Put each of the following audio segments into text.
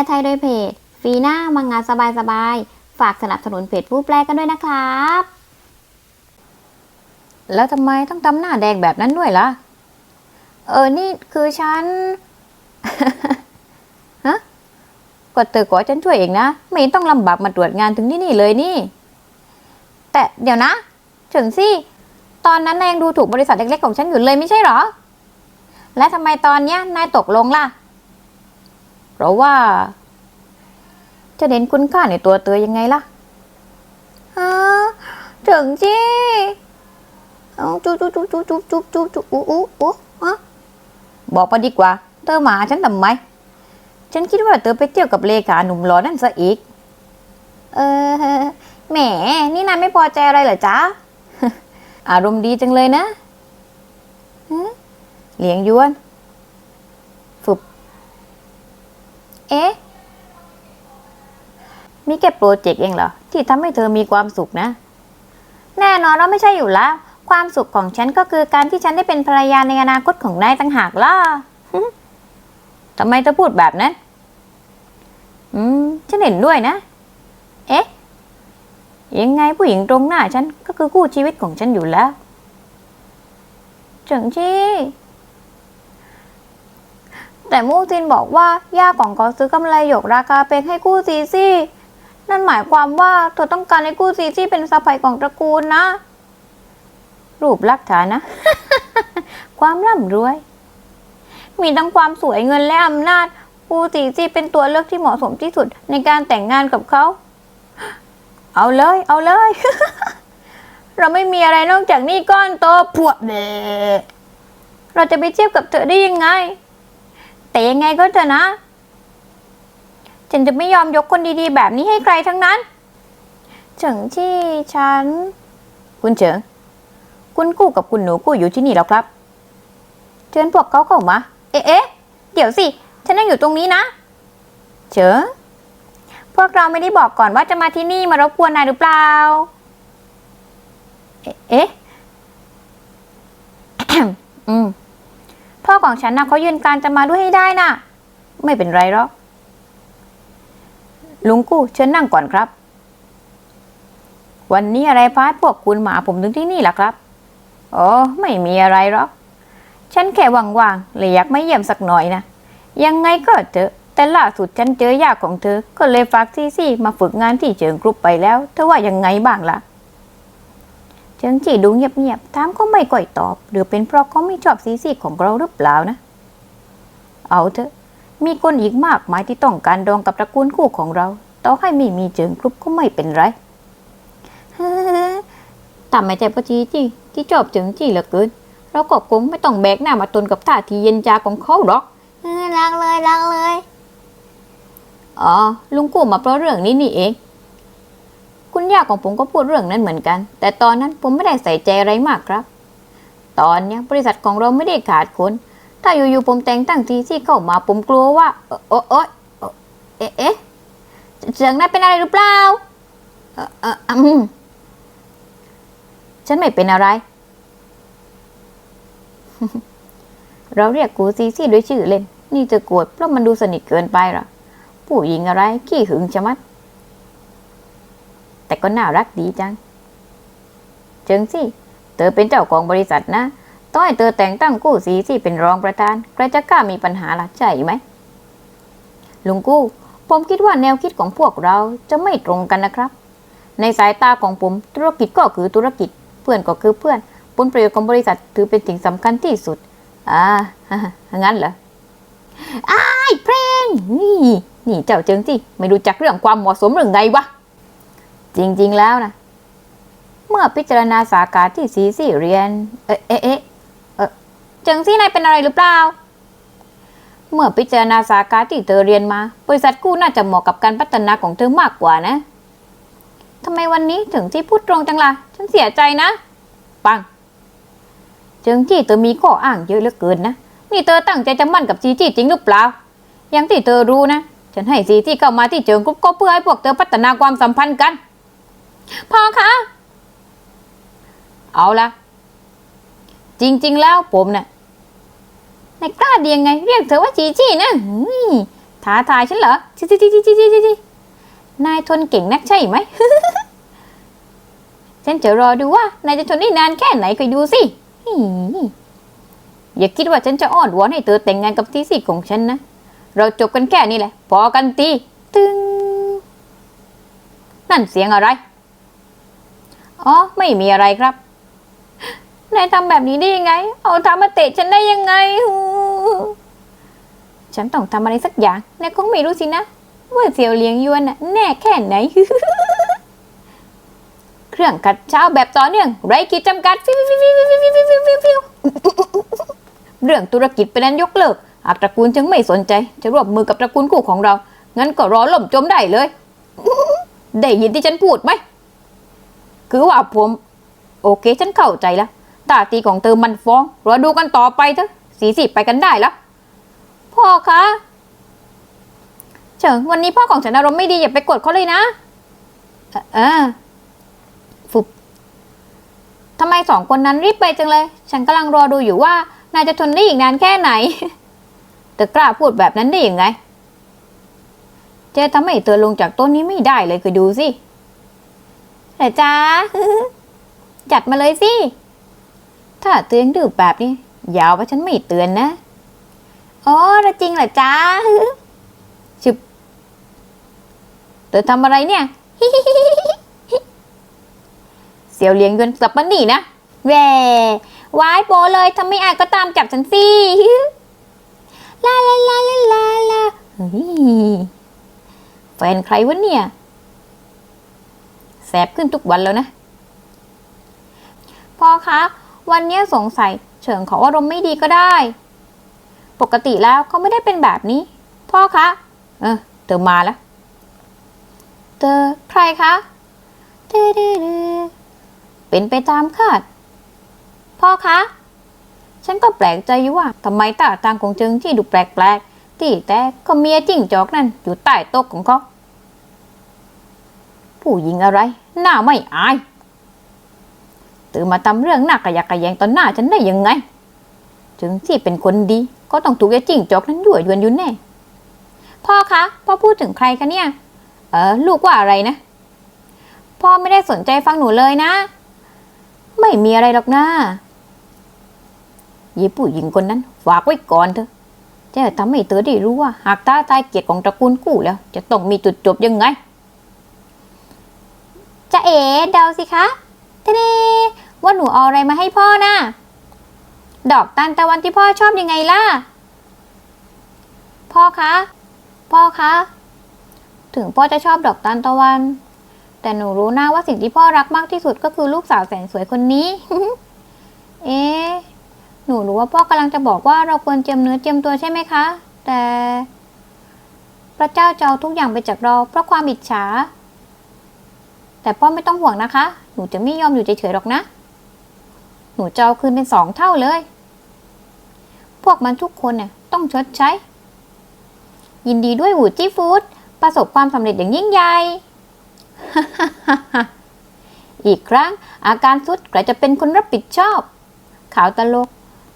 ลไทยโดยเพจฟีน่ามังงานสบายๆ ฝากสนับสนุนเพจผู้แปลกันด้วยนะครับ แล้วทำไมต้องทำหน้าแดงแบบนั้นด้วยล่ะ เออ นี่คือฉัน ฮะก็เธอขอฉันช่วยเองนะ ไม่ต้องลำบากมาตรวจงานถึงที่นี่เลยนี่ แต่เดี๋ยวนะ ถึงสิ ตอนนั้นนายยังดูถูกบริษัทเล็กๆของฉันอยู่เลยไม่ใช่หรอ และทำไมตอนเนี้ยนายตกลงล่ะ ราะว่า จะเน้นคุณค่าในตัวเธอยังไงล่ะฮะถึงสิเอาจุ๊บจุ๊บจุ๊บจุ๊บจุ๊บจุ๊บจุ๊บจุ๊บอู้อู้อู้ฮะบอกมาดีกว่า เธอมาฉันทำไม ฉันคิดว่าเธอไปเที่ยวกับเลขาหนุ่มหล่อนั่นซะอีก เออแหม นี่นายไม่พอใจอะไรเหรอจ๊ะ อารมณ์ดีจังเลยนะฮะเลี้ยงยวนฝึบ เอ๊ะ มีแค่โปรเจกต์เองเหรอ ที่ทำให้เธอมีความสุขนะ แน่นอนว่าไม่ใช่อยู่แล้ว ความสุขของฉันก็คือการที่ฉันได้เป็นภรรยาในอนาคตของนายต่างหากล่ะทำไมเธอพูดแบบนั้น อืม ฉันเห็นด้วยนะ เอ๊ะ ยังไงผู้หญิงตรงหน้าฉันก็คือคู่ชีวิตของฉันอยู่แล้วเจังจี้ แต่มูซินบอกว่าย่าของเขาซื้อกำไรหยกราคาเป็นให้คู่ซีซี่นั่นหมายความว่าเธอต้องการให้คู่ซีซี่เป็นสะใภ้ของตระกูลนะ รูปลักษณ์ฐานะ ความร่ำรวย มีทั้งความสวยเงินและอำนาจคู่ซีซี่เป็นตัวเลือกที่เหมาะสมที่สุดในการแต่งงานกับเขา เอาเลย เอาเลย เราไม่มีอะไรนอกจากนี่ก้อนโตพวเดเราจะไปเทียบกับเธอได้ยังไง แต่ยังไงก็เถอะนะ ฉันจะไม่ยอมยกคนดีๆ แบบนี้ให้ใครทั้งนั้นเฉิงที่ฉัน คุณเฉิง คุณกู้กับคุณหนูกู้อยู่ที่นี่แล้วครับ เชิญพวกเขาเข้ามาเอ๊ะเอ๊ะเดี๋ยวสิ ฉันนั่งอยู่ตรงนี้นะ เฉิง พวกเราไม่ได้บอกก่อนว่าจะมาที่นี่มารบกวนนายหรือเปล่า เอ๊ะเอ๊ะอืม พ่อของฉันนะเขายืนการจะมาด้วยให้ได้น่ะ ไม่เป็นไรหรอกลุงกู้เชิญนั่งก่อนครับ วันนี้อะไรพาให้พวกคุณมาผมถึงที่นี่ล่ะครับอ๋อไม่มีอะไรหรอก ฉันแค่ว่างๆเลยอยากมาเยี่ยมสักหน่อยนะ ยังไงก็เจอแต่ล่าสุดฉันเจอยากของเธอ ก็เลยฝากซีซี่มาฝึกงานที่เจิงกรุ๊ปไปแล้ว เธอว่ายังไงบ้างล่ะ จิงจีดูเงียบๆถามก็ไม่ก่อยตอบ หรือเป็นเพราะเขาไม่ชอบซีซี่ของเราหรือเปล่านะ เอาเถอะ มีคนอีกมากมายที่ต้องการดองกับตระกูลคู่ของเรา ต่อให้ไม่มีเจิงกรุ๊ปก็ไม่เป็นไรทำไม่ใจปจีจีที่ชอบเจิงจีเหลือเกิน เราก็คงไม่ต้องแบกหน้ามาตนกับท่าทีเย็นจาของเขาหรอกเออรักเลยรักเลย อ๋อ ลุงกู้มาเพราะเรื่องนี้นี่เอง คุณย่าของผมก็พูดเรื่องนั้นเหมือนกัน แต่ตอนนั้นผมไม่ได้ใส่ใจอะไรมากครับ ตอนนี้บริษัทของเราไม่ได้ขาดคน ถ้าอยู่ๆผมแต่งตั้งทีที่เข้ามาผมกลัวว่าเออเอ๊ะเอ๊ะเสียงนั้นเป็นอะไรหรือเปล่าเออเอออืมฉันไม่เป็นอะไร เราเรียกกูซีซี่ด้วยชื่อเล่น นี่จะโกรธเพราะมันดูสนิทเกินไปหรอผู้หญิงอะไร ขี้หึงชะมัด แต่ก็น่ารักดีจัง เจิงสิเธอเป็นเจ้าของบริษัทนะต้องให้เธอแต่งตั้งกู้สีที่เป็นรองประธานใครจะกล้ามีปัญหาล่ะใช่ไหมลุงกู้ ผมคิดว่าแนวคิดของพวกเราจะไม่ตรงกันนะครับ ในสายตาของผม ธุรกิจก็คือธุรกิจ เพื่อนก็คือเพื่อน ผลประโยชน์ของบริษัทถือเป็นสิ่งสำคัญที่สุด อ่างั้นเหรออ้ายเพลงนี่ นี่เจ้าเจิงที่ไม่รู้จักเรื่องความเหมาะสมหรือไงวะ จริงๆแล้วนะ เมื่อพิจารณาสาขาที่สีสี่เรียน เอ๊ะเอ๊ะเอ๊ะเอ่อเจิงซี่นายเป็นอะไรหรือเปล่า เมื่อพิจารณาสาขาที่เธอเรียนมา บริษัทกู้น่าจะเหมาะกับการพัฒนาของเธอมากกว่านะทำไมวันนี้ถึงที่พูดตรงจังล่ะ ฉันเสียใจนะ ปังเจิงจี้เธอมีข้ออ้างเยอะเหลือเกินนะ นี่เธอตั้งใจจะมั่นกับจีจี้จริงหรือเปล่า อย่างที่เธอรู้นะ ฉันให้จีจี้เข้ามาที่เจิงกรุ๊ปก็เพื่อให้พวกเธอพัฒนาความสัมพันธ์กัน พ่อคะ เอาละจริง ๆ แล้วผมเนะ่ะนยกล้าเดียงไง เรียกเธอว่าจีจีนะท้าทายฉันเหรอจีจีจีจีจีจีจีนายทนเก่งนักใช่ไหม ฉันจะรอดูว่านายจะทนได้นานแค่ไหนคอยดูสิ อย่าคิดว่าฉันจะอ้อนวอนให้เธอแต่งงานกับทีสิของฉันนะ เราจบกันแค่นี้แหละ พอกันตีตึงนั่นเสียงอะไร อ๋อ ไม่มีอะไรครับ นายทำแบบนี้ได้ยังไง เอาทามาเตะฉันได้ยังไง ฉันต้องทำอะไรสักอย่าง นายคงไม่รู้สินะ ว่าเสียวเลี้ยงยวนน่ะแน่แค่ไหน เครื่องขัดเช้าแบบต่อเนื่อง ไรขีดจำกัดฟิวฟิวฟิวฟิวฟิวฟิวฟิวฟิวเรื่องธุรกิจเป็นนั้นยกเลิกหากตระกูลจึงไม่สนใจ จะร่วมมือกับตระกูลคู่ของเรา งั้นก็รอล่มจมได้เลย ได้ยินที่ฉันพูดไหม คือว่าผม โอเคฉันเข้าใจแล้วตาตีของเธอมันฟ้องรอดูกันต่อไปเถอะสีสิไปกันได้แล้วพ่อคะเฉิงวันนี้พ่อของฉันอารมณ์ไม่ดีอย่าไปกดเขาเลยนะเอ่อฟุบทำไมสองคนนั้นรีบไปจังเลย ฉันกำลังรอดูอยู่ว่านายจะทนได้อีกนานแค่ไหนแต่กล้าพูดแบบนั้นได้ยังไง เจ๊ทำให้เธอลงจากต้นนี้ไม่ได้เลยคือดูสิ แต่จ้าจัดมาเลยสิ ถ้าเตือนดื้อแบบนี้ยาวว่าฉันไม่เตือนนะอ๋อจริงเหรอจ้าชึบเธอทำอะไรเนี่ยเสียวเลี้ยงยวนกลับมาหนีนะแหววายโปเลยทำไม่อายก็ตามจับฉันสิลาลาลาลาลาลาเฮ้ยแฟนใครวะเนี่ย แสบขึ้นทุกวันแล้วนะพ่อคะ วันนี้สงสัยเฉิงเขาอารมณ์ไม่ดีก็ได้ ปกติแล้วเขาไม่ได้เป็นแบบนี้ พ่อคะ เออเธอมาแล้วเธอใครคะเดเดเดเป็นไปตามคาด พ่อคะ ฉันก็แปลกใจอยู่ว่าทำไมตาทางของเจิงที่ดูแปลกๆที่แต่ก็เมียจิ้งจอกนั่นอยู่ใต้โต๊ะของเขาผู้หญิงอะไร หน้าไม่อาย ตื่นมาทำเรื่องหน้ากระยักกระแยงตอนหน้าฉันได้ยังไง ถึงที่เป็นคนดี ก็ต้องถูกไอ้จิ้งจอกนั้นยั่วยวนอยู่แน่ พ่อคะพ่อพูดถึงใครคะเนี่ย เออลูกว่าอะไรนะ พ่อไม่ได้สนใจฟังหนูเลยนะ ไม่มีอะไรหรอกนะยีผู้หญิงคนนั้นฝากไว้ก่อนเถอะจะทำให้เธอได้รู้ว่า หากตาตายเกียรติของตระกูลกู้แล้ว จะต้องมีจุดจบยังไง จะเอ๋เดาสิคะเทเดว่าหนูเอาอะไรมาให้พ่อนะ่ะดอกตาลตะวันที่พ่อชอบยังไงล่ะ พ่อคะ พ่อคะ ถึงพ่อจะชอบดอกตาลตะวัน แต่หนูรู้นะว่าสิ่งที่พ่อรักมากที่สุดก็คือลูกสาวแสนสวยคนนี้ เอ๊ะหนูรู้ว่าพ่อกำลังจะบอกว่าเราควรเจียมเนื้อเจียมตัวใช่ไหมคะ แต่ พระเจ้าจะเอาทุกอย่างไปจากเราเพราะความอิจฉา แต่พ่อไม่ต้องห่วงนะคะ หนูจะไม่ยอมอยู่เฉยๆหรอกนะ หนูจะเอาคืนเป็นสองเท่าเลย พวกมันทุกคนเนี่ยต้องชดใช้ ยินดีด้วยหูจี้ฟู้ดประสบความสำเร็จอย่างยิ่งใหญ่ อีกครั้งอาการสุดใครจะเป็นคนรับผิดชอบข่าวตลก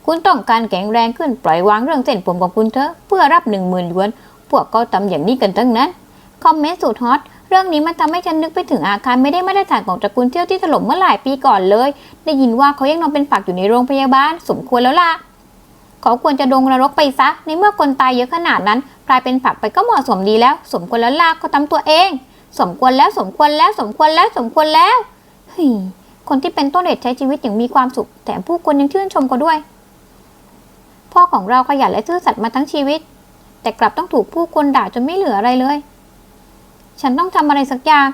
คุณต้องการแข็งแรงขึ้นปล่อยวางเรื่องเส้นผมของคุณเถอะ เพื่อรับหนึ่งหมื่นหยวน พวกก็ทำอย่างนี้กันทั้งนั้น คอมเมนต์สุดฮอต เรื่องนี้มันทำให้ฉันนึกไปถึงอาคารไม่ได้มาตรฐานของตระกูลเที่ยวที่ถล่มเมื่อหลายปีก่อนเลย ได้ยินว่าเขายังนอนเป็นฝักอยู่ในโรงพยาบาล สมควรแล้วล่ะ เขาควรจะดงนรกไปซะ ในเมื่อคนตายเยอะขนาดนั้นกลายเป็นฝักไปก็เหมาะสมดีแล้ว สมควรแล้วล่ะเขาทำตัวเอง สมควรแล้วสมควรแล้วสมควรแล้วสมควรแล้วเฮ้ยคนที่เป็นต้นเหตุใช้ชีวิตอย่างมีความสุข แถมผู้คนยังชื่นชมเขาด้วย พ่อของเราขยันและซื่อสัตย์มาทั้งชีวิต แต่กลับต้องถูกผู้คนด่าจนไม่เหลืออะไรเลย ฉันต้องทำอะไรสักอย่าง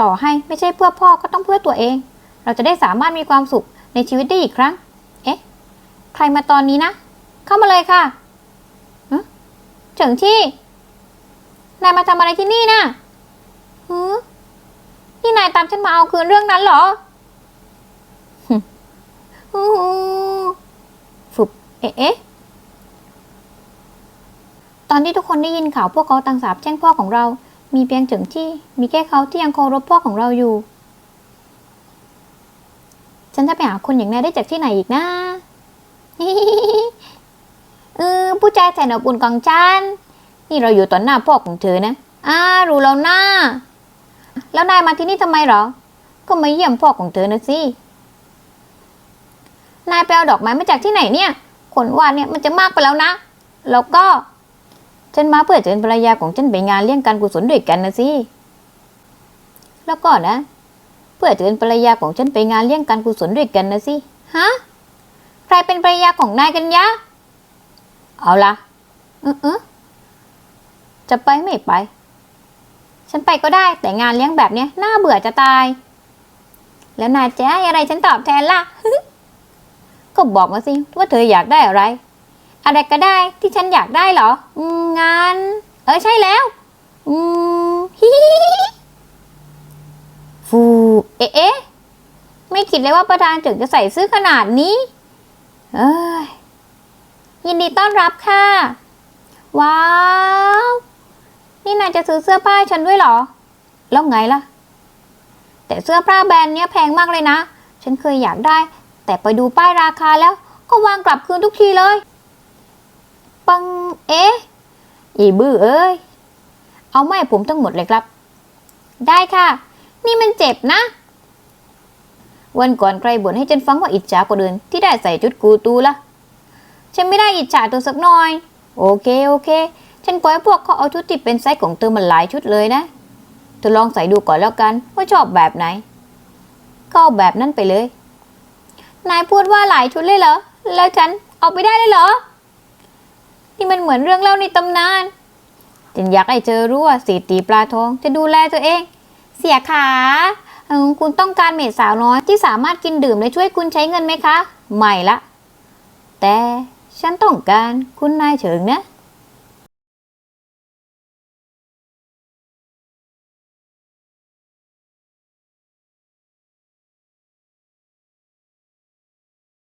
ต่อให้ไม่ใช่เพื่อพ่อก็ต้องเพื่อตัวเอง เราจะได้สามารถมีความสุขในชีวิตได้อีกครั้ง เอ๊ะ ใครมาตอนนี้นะ เข้ามาเลยค่ะเฉิงที่ นายมาทำอะไรที่นี่นะ่ะหือนี่นายตามฉันมาเอาคืนเรื่องนั้นเหรอหึฮู้ฟุบเอ๊ะ ตอนที่ทุกคนได้ยินข่าวพวกเขาต่างสาบแช่งพ่อของเรา มีเพียงเฉิงที่ มีแค่เขาที่ยังเคารพพ่อของเราอยู่ ฉันจะไปหาคนอย่างนายได้จากที่ไหนอีกนะเออผู้ชายแสนอบอุ่นของฉัน นี่เราอยู่ต่อหน้าพ่อของเธอนะอ้ารู้แล้วนะแล้วนายมาที่นี่ทำไมหรอ ก็มาเยี่ยมพ่อของเธอนะสิ นายไปเอาดอกไม้มาจากที่ไหนเนี่ยขนวาดเนี่ยมันจะมากไปแล้วนะ แล้วก็ ฉันมาเพื่อเชิญภรรยาของฉันไปงานเลี้ยงการกุศลด้วยกันนะสิ แล้วก็นะ เพื่อเชิญภรรยาของฉันไปงานเลี้ยงการกุศลด้วยกันนะสิ ฮะ ใครเป็นภรรยาของนายกันยะ เอาละเออเออจะไปไม่ไป ฉันไปก็ได้แต่งานเลี้ยงแบบเนี้ยน่าเบื่อจะตาย แล้วนายจะให้อะไรฉันตอบแทนล่ะ ก็บอกมาสิว่าเธออยากได้อะไร อะไรก็ได้ที่ฉันอยากได้เหรองานเออใช่แล้ว อืมฮิฮิฮิฟูเอ๊ะไม่คิดเลยว่าประธานถึงจะใส่ซื้อขนาดนี้ เอ้ย ยินดีต้อนรับค่ะ ว้าว นี่นายจะซื้อเสื้อผ้าฉันด้วยเหรอ แล้วไงล่ะ แต่เสื้อผ้าแบรนด์เนี้ยแพงมากเลยนะ ฉันเคยอยากได้ แต่ไปดูป้ายราคาแล้ว ก็วางกลับคืนทุกทีเลย ปัง เอ๊ะอีบื้อเอ้ย เอาไม่ผมทั้งหมดเลยครับ ได้ค่ะ นี่มันเจ็บนะ วันก่อนใครบ่นให้ฉันฟังว่าอิจฉาคนอื่นที่ได้ใส่ชุดกูตูละฉันไม่ได้อิจฉาเธอสักหน่อย โอเคโอเค ฉันปล่อยให้พวกเขาเอาชุดที่เป็นไซส์ของเธอมันหลายชุดเลยนะเธอลองใส่ดูก่อนแล้วกันว่าชอบแบบไหน ก็เอาแบบนั้นไปเลย นายพูดว่าหลายชุดเลยเหรอ แล้วฉันเอาไปได้เลยเหรอ นี่มันเหมือนเรื่องเล่าในตำนานฉันอยากให้เจอรู้ว่าสีตีปลาทองจะดูแลตัวเอง เสียขาคุณต้องการเมดสาวน้อยที่สามารถกินดื่มและช่วยคุณใช้เงินไหมคะ ไม่ละ แต่ฉันต้องการคุณนายเฉิงนะ